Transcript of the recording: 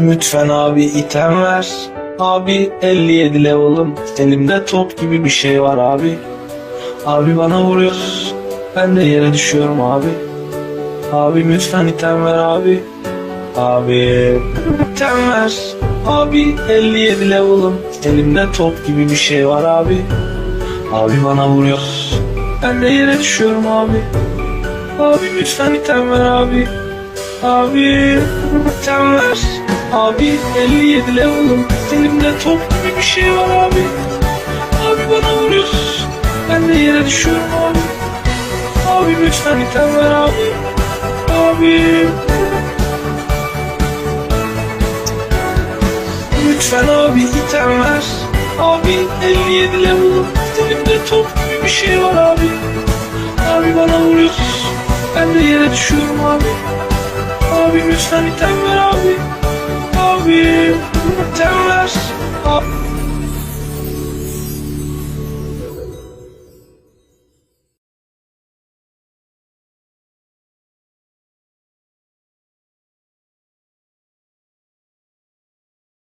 Lütfen abi item ver. Abi 57 level'ım. Elimde top gibi bir şey var abi. Abi bana vuruyor. Ben de yere düşüyorum abi. Abi lütfen item ver abi. Abi item ver. Abi 57 level'ım. Elimde top gibi bir şey var abi. Abi bana vuruyor. Ben de yere düşüyorum abi. Abi lütfen item ver abi. Abi item ver. Abi 57 level'ım. Elimde top gibi bir şey var abi. Abi bana vuruyor. Ben de yere düşüyorum abi. Abi lütfen item ver abi. Abi. Lütfen abi item ver. Abi 57 level'ım. Elimde top gibi bir şey var abi. Abi bana vuruyor. Ben de yere düşüyorum abi. Lütfen item ver. Abi.